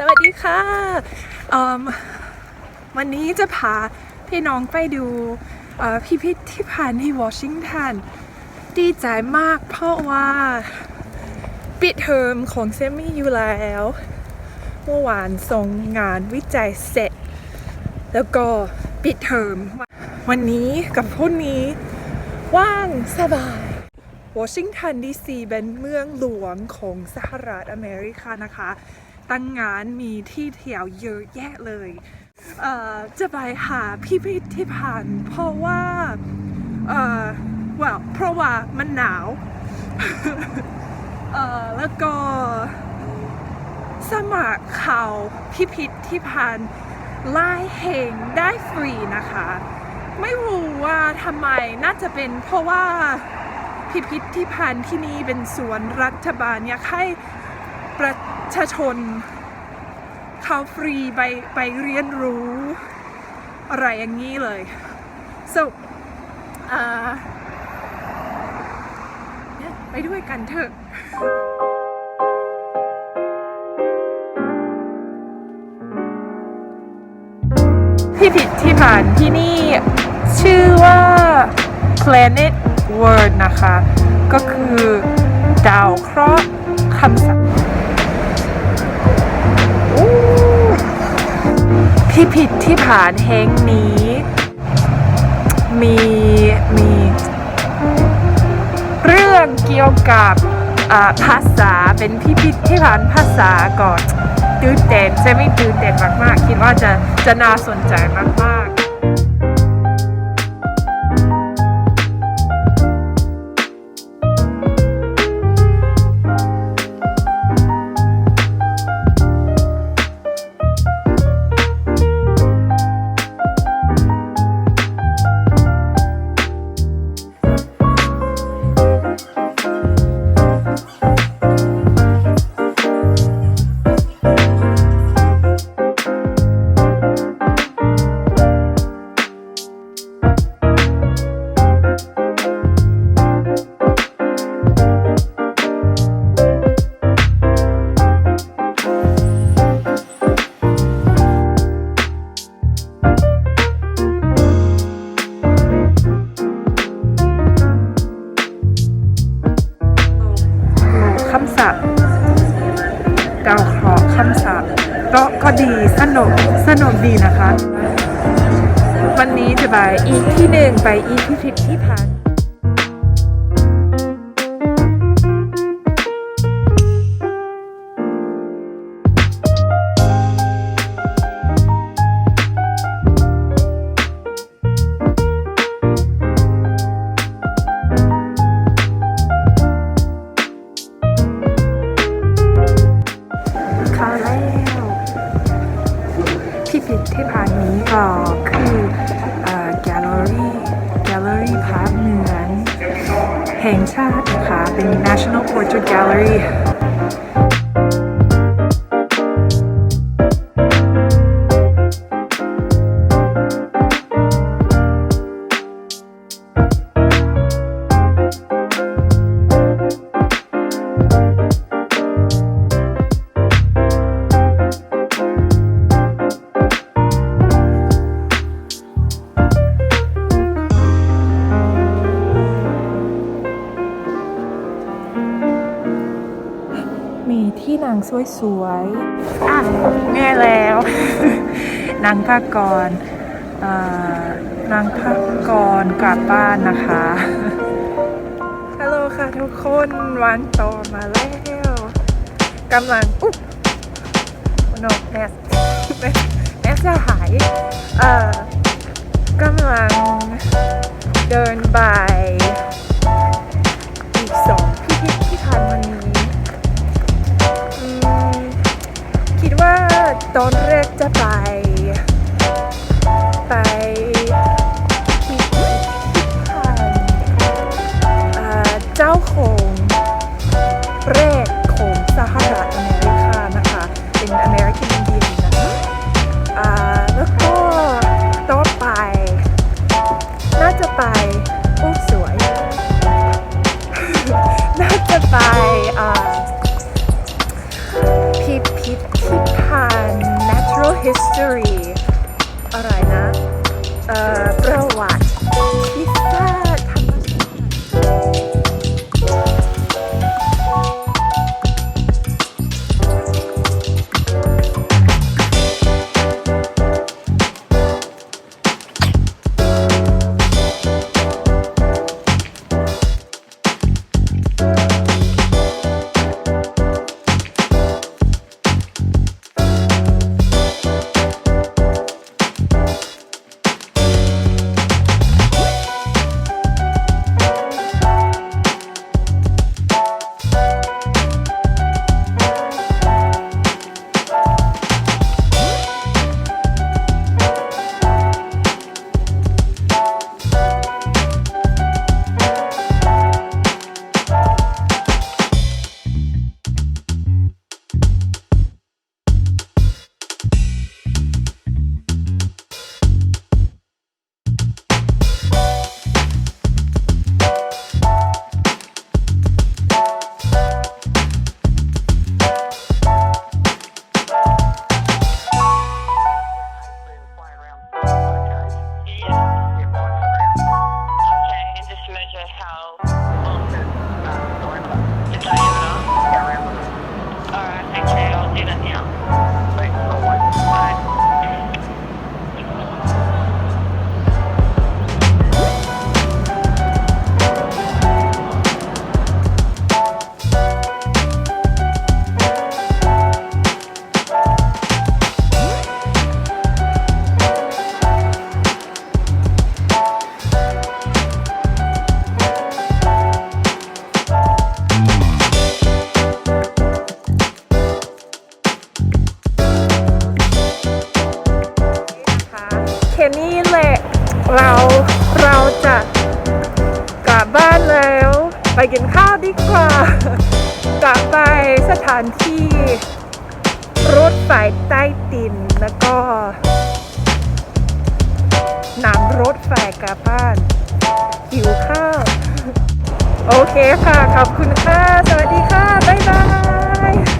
สวัสดีค่ะ วันนี้จะพาพี่น้องไปดูเอ่พิพิธภัณฑ์ที่วอชิงตันดีใจมากเพราะว่าปิดเทอมของเซมี่อยู่แล้ว เมื่อวานส่งงานวิจัยเสร็จ แล้วก็ปิดเทอมวันนี้กับพรุ่งนี้ว่างสบายวอชิงตันดีซีเป็นเมืองหลวงของสหรัฐอเมริกานะคะ ตั้งงานมีที่เที่ยวเยอะแยะเลยเจะไปหาพิพิธภัณฑ์เพราะว่าเอ่อ well เพราะว่ามันหนาวเอ่อแล้วก็สมัครเขาพิพิธภัณฑ์ลายแห่งได้ฟรีนะคะ ไม่รู้ว่าทำไมน่าจะเป็นเพราะว่าพิพิธภัณฑ์ที่นี่เป็นสวนรัฐบาลอยากให้ ประชาชน เขาฟรีไปไปเรียนรู้อะไรอย่างนี้เลย so อ่าเนี่ยไปด้วยกันเถอะพิพิธภัณฑ์ที่นี่ชื่อว่า Planet World นะคะ ก็คือดาวเคราะห์คำสั่งอู้ พิดที่ผ่านแห่งนี้ มีมีเรื่องเกี่ยวกับภาษาเป็นพิพิธที่ผ่านภาษาก่อนตื่นเต้นจะไม่ตื่นเต้นมากๆ คิดว่าจะจะน่าสนใจมากๆ ก็ดีสนุกสนุกดีนะคะ วันนี้จะไปอีกที่หนึ่งไปอีกพิพิดที่พัก แห่งชาตินะคะ เป็น National Portrait Gallery สวยๆ อะเหนื่แล้ว นางพักก่อนอ่อนางพักก่อนกลับบ้านนะคะ ฮัลโหลค่ะทุกคนวันต่อมาแล้วกำลัง อุ๊บโนแนสแนสจะหาย เอ่อกำลังเดินไปอี กินข้าวดีกว่ากลับไปสถานที่รถไฟใต้ดินแล้วก็นำรถไฟกลับบ้านหิวข้าว โอเคค่ะ ขอบคุณค่ะ สวัสดีค่ะ บ๊ายบาย